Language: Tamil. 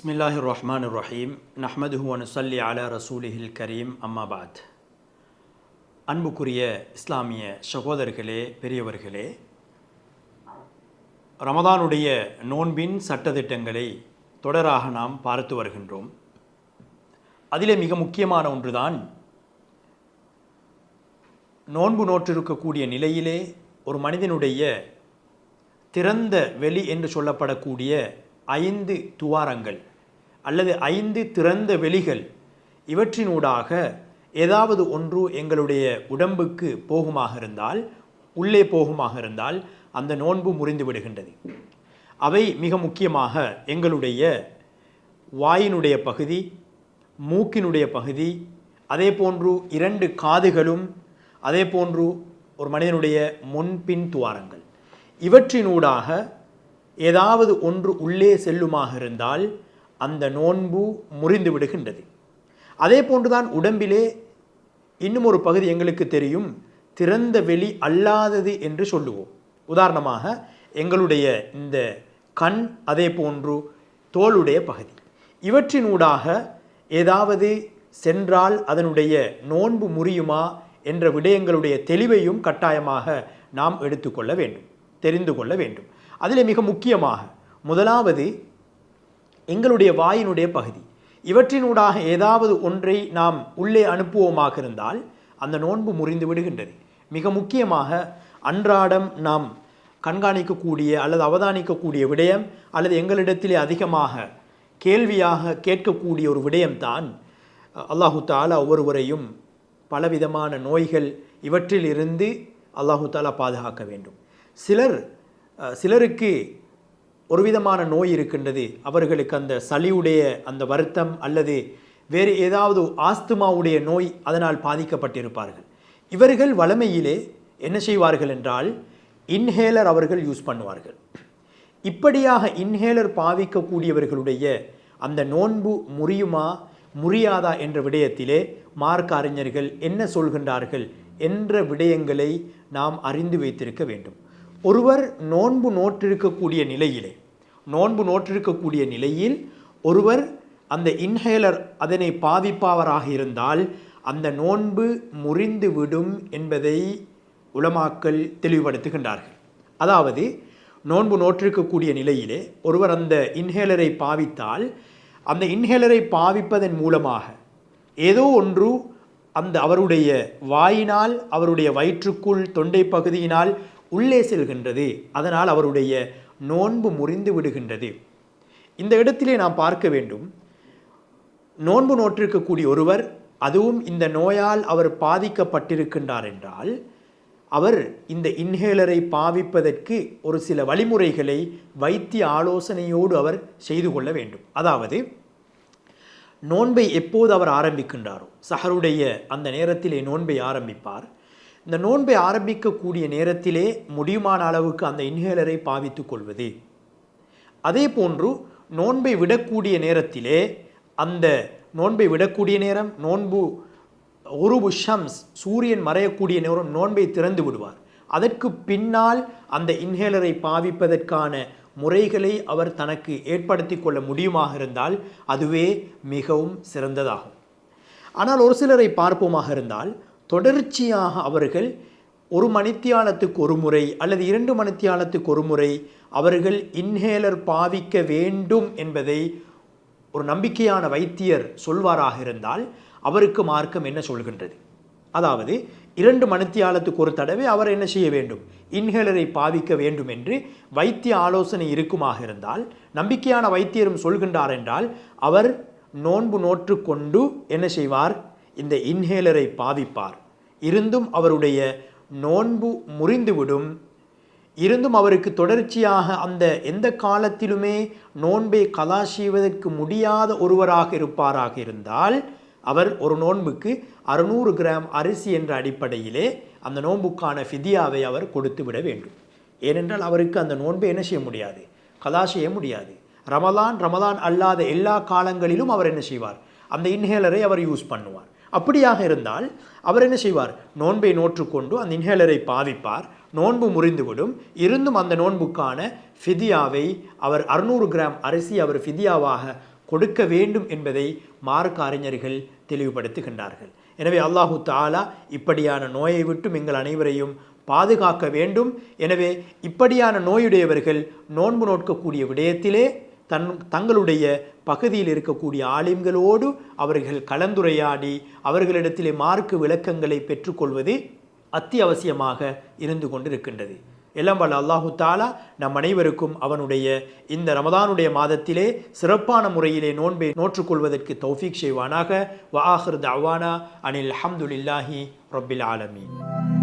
பிஸ்மில்லாஹி ரஹ்மான் ரஹீம் நஹ்மதுஹு வனுசல்லி அலா ரசூலிஹில் கரீம் அம்மாபாத் அன்புக்குரிய இஸ்லாமிய சகோதரர்களே பெரியவர்களே ரமதானுடைய நோன்பின் சட்டதிட்டங்களை தொடராக நாம் பார்த்து வருகின்றோம். அதிலே மிக முக்கியமான ஒன்றுதான் நோன்பு நோற்றிருக்கக்கூடிய நிலையிலே ஒரு மனிதனுடைய திறந்த வெளி என்று சொல்லப்படக்கூடிய ஐந்து துவாரங்கள். அல்லது ஐந்து திறந்த வெளிகள் இவற்றினூடாக ஏதாவது ஒன்று எங்களுடைய உடம்புக்கு போகுமாக இருந்தால் உள்ளே போகுமாக இருந்தால் அந்த நோன்பு முறிந்து விடுகின்றது. அவை மிக முக்கியமாக எங்களுடைய வாயினுடைய பகுதி மூக்கினுடைய பகுதி அதே போன்று இரண்டு காதுகளும் அதே போன்று ஒரு மனிதனுடைய முன்பின் துவாரங்கள். இவற்றினூடாக ஏதாவது ஒன்று உள்ளே செல்லுமாக இருந்தால் அந்த நோன்பு முறிந்து விடுகின்றது. அதே போன்றுதான் உடம்பிலே இன்னும் ஒரு பகுதி எங்களுக்கு தெரியும். திறந்த வெளி அல்லாதது என்று சொல்லுவோம். உதாரணமாக எங்களுடைய இந்த கண் அதே போன்று தோளுடைய பகுதி. இவற்றினூடாக ஏதாவது சென்றால் அதனுடைய நோன்பு முறியுமா என்ற விடயங்களுடைய தெளிவையும் கட்டாயமாக நாம் எடுத்துக்கொள்ள வேண்டும் தெரிந்து கொள்ள வேண்டும். அதில் மிக முக்கியமாக முதலாவது எங்களுடைய வாயினுடைய பகுதி. இவற்றினூடாக ஏதாவது ஒன்றை நாம் உள்ளே அனுப்புவோமாக இருந்தால் அந்த நோன்பு முறிந்து விடுகின்றது. மிக முக்கியமாக அன்றாடம் நாம் கண்காணிக்கக்கூடிய அல்லது அவதானிக்கக்கூடிய விடயம் அல்லது எங்களிடத்திலே அதிகமாக கேள்வியாக கேட்கக்கூடிய ஒரு விடயம்தான் அல்லாஹு தாலா ஒவ்வொருவரையும் பலவிதமான நோய்கள் இவற்றிலிருந்து அல்லாஹு தாலா பாதுகாக்க வேண்டும். சிலர் சிலருக்கு ஒரு விதமான நோய் இருக்கின்றது. அவர்களுக்கு அந்த சளியுடைய அந்த வருத்தம் அல்லது வேறு ஏதாவது ஆஸ்துமாவுடைய நோய் அதனால் பாதிக்கப்பட்டிருப்பார்கள். இவர்கள் வளமையிலே என்ன செய்வார்கள் என்றால் இன்ஹேலர் அவர்கள் யூஸ் பண்ணுவார்கள். இப்படியாக இன்ஹேலர் பாவிக்கக்கூடியவர்களுடைய அந்த நோன்பு முறியுமா முறியாதா என்ற விடயத்திலே மார்க்க அறிஞர்கள் என்ன சொல்கின்றார்கள் என்ற விடயங்களை நாம் அறிந்து வைத்திருக்க வேண்டும். ஒருவர் நோன்பு நோற்றிருக்கக்கூடிய நிலையிலே நோன்பு நோற்றிருக்கக்கூடிய நிலையில் ஒருவர் அந்த இன்ஹேலர் அதனை பாவிப்பவராக இருந்தால் அந்த நோன்பு முறிந்து விடும் என்பதை உலமாக்கல் தெளிவுபடுத்துகின்றார்கள். அதாவது நோன்பு நோற்றிருக்கக்கூடிய நிலையிலே ஒருவர் அந்த இன்ஹேலரை பாவித்தால் அந்த இன்ஹேலரை பாவிப்பதன் மூலமாக ஏதோ ஒன்று அந்த அவருடைய வாயினால் அவருடைய வயிற்றுக்குள் தொண்டை பகுதியினால் உள்ளே செல்கின்றது. அதனால் அவருடைய நோன்பு முறிந்து விடுகின்றது. இந்த இடத்திலே நாம் பார்க்க வேண்டும். நோன்பு நோற்றிருக்கக்கூடிய ஒருவர் அதுவும் இந்த நோயால் அவர் பாதிக்கப்பட்டிருக்கின்றார் என்றால் அவர் இந்த இன்ஹேலரை பாவிப்பதற்கு ஒரு சில வழிமுறைகளை வைத்திய ஆலோசனையோடு அவர் செய்து கொள்ள வேண்டும். அதாவது நோன்பை எப்போது அவர் ஆரம்பிக்கின்றாரோ சஹருடைய அந்த நேரத்திலே நோன்பை ஆரம்பிப்பார். இந்த நோன்பை ஆரம்பிக்கக்கூடிய நேரத்திலே முடியுமான அளவுக்கு அந்த இன்ஹேலரை பாவித்து கொள்வது. அதே போன்று நோன்பை விடக்கூடிய நேரத்திலே அந்த நோன்பை விடக்கூடிய நேரம் நோன்பு உருபு ஷம்ஸ் சூரியன் மறையக்கூடிய நேரம் நோன்பை திறந்து விடுவார். அதற்கு பின்னால் அந்த இன்ஹேலரை பாவிப்பதற்கான முறைகளை அவர் தனக்கு ஏற்படுத்தி கொள்ள முடியுமாக இருந்தால் அதுவே மிகவும் சிறந்ததாகும். ஆனால் ஒரு சிலரை பார்ப்போமாக இருந்தால் தொடர்ச்சியாக அவர்கள் ஒரு மணித்தியாலத்துக்கு ஒரு முறை அல்லது இரண்டு மணித்தியாலத்துக்கு ஒரு முறை அவர்கள் இன்ஹேலர் பாவிக்க வேண்டும் என்பதை ஒரு நம்பிக்கையான வைத்தியர் சொல்வாராக இருந்தால் அவருக்கு மார்க்கம் என்ன சொல்கின்றது? அதாவது இரண்டு மணித்தியாலத்துக்கு ஒரு தடவை அவர் என்ன செய்ய வேண்டும்? இன்ஹேலரை பாவிக்க வேண்டும் என்று வைத்திய ஆலோசனை இருக்குமாக இருந்தால் நம்பிக்கையான வைத்தியரும் சொல்கின்றார் என்றால் அவர் நோன்பு நோற்று கொண்டு என்ன செய்வார்? இந்த இன்ஹேலரை பாவிப்பார் இருந்தும் அவருடைய நோன்பு முறிந்துவிடும். இருந்தும் அவருக்கு தொடர்ச்சியாக அந்த எந்த காலத்திலுமே நோன்பை கலா செய்வதற்கு முடியாத ஒருவராக இருப்பாராக இருந்தால் அவர் ஒரு நோன்புக்கு அறுநூறு கிராம் அரிசி என்ற அடிப்படையிலே அந்த நோன்புக்கான ஃபிதியாவை அவர் கொடுத்து விட வேண்டும். ஏனென்றால் அவருக்கு அந்த நோன்பை என்ன செய்ய முடியாது? கலா செய்ய முடியாது. ரமலான் ரமலான் அல்லாத எல்லா காலங்களிலும் அவர் என்ன செய்வார்? அந்த இன்ஹேலரை அவர் யூஸ் பண்ணுவார். அப்படியாக இருந்தால் அவர் என்ன செய்வார்? நோன்பை நோற்றுக்கொண்டு அந்த இன்ஹேலரை பாவிப்பார் நோன்பு முறிந்துவிடும். இருந்தும் அந்த நோன்புக்கான ஃபிதியாவை அவர் அறுநூறு கிராம் அரிசி அவர் ஃபிதியாவாக கொடுக்க வேண்டும் என்பதை மார்க்க அறிஞர்கள் தெளிவுபடுத்துகின்றார்கள். எனவே அல்லாஹு தாலா இப்படியான நோயை விட்டும் எங்கள் அனைவரையும் பாதுகாக்க வேண்டும். எனவே இப்படியான நோயுடையவர்கள் நோன்பு நோக்கக்கூடிய விடயத்திலே தன் தங்களுடைய பகுதியில் இருக்கக்கூடிய ஆலிம்களோடு அவர்கள் கலந்துரையாடி அவர்களிடத்திலே மார்க்கு விளக்கங்களை பெற்றுக்கொள்வது அத்தியாவசியமாக இருந்து கொண்டிருக்கின்றது. எல்லாம் வல்ல அல்லாஹு தாலா நம் அனைவருக்கும் அவனுடைய இந்த ரமதானுடைய மாதத்திலே சிறப்பான முறையிலே நோன்பை நோற்றுக்கொள்வதற்கு தௌஃபீக் செய்வானாக. வ ஆஹிர் தவானா அனில் அஹமதுல்லாஹி ரபில் ஆலமீன்.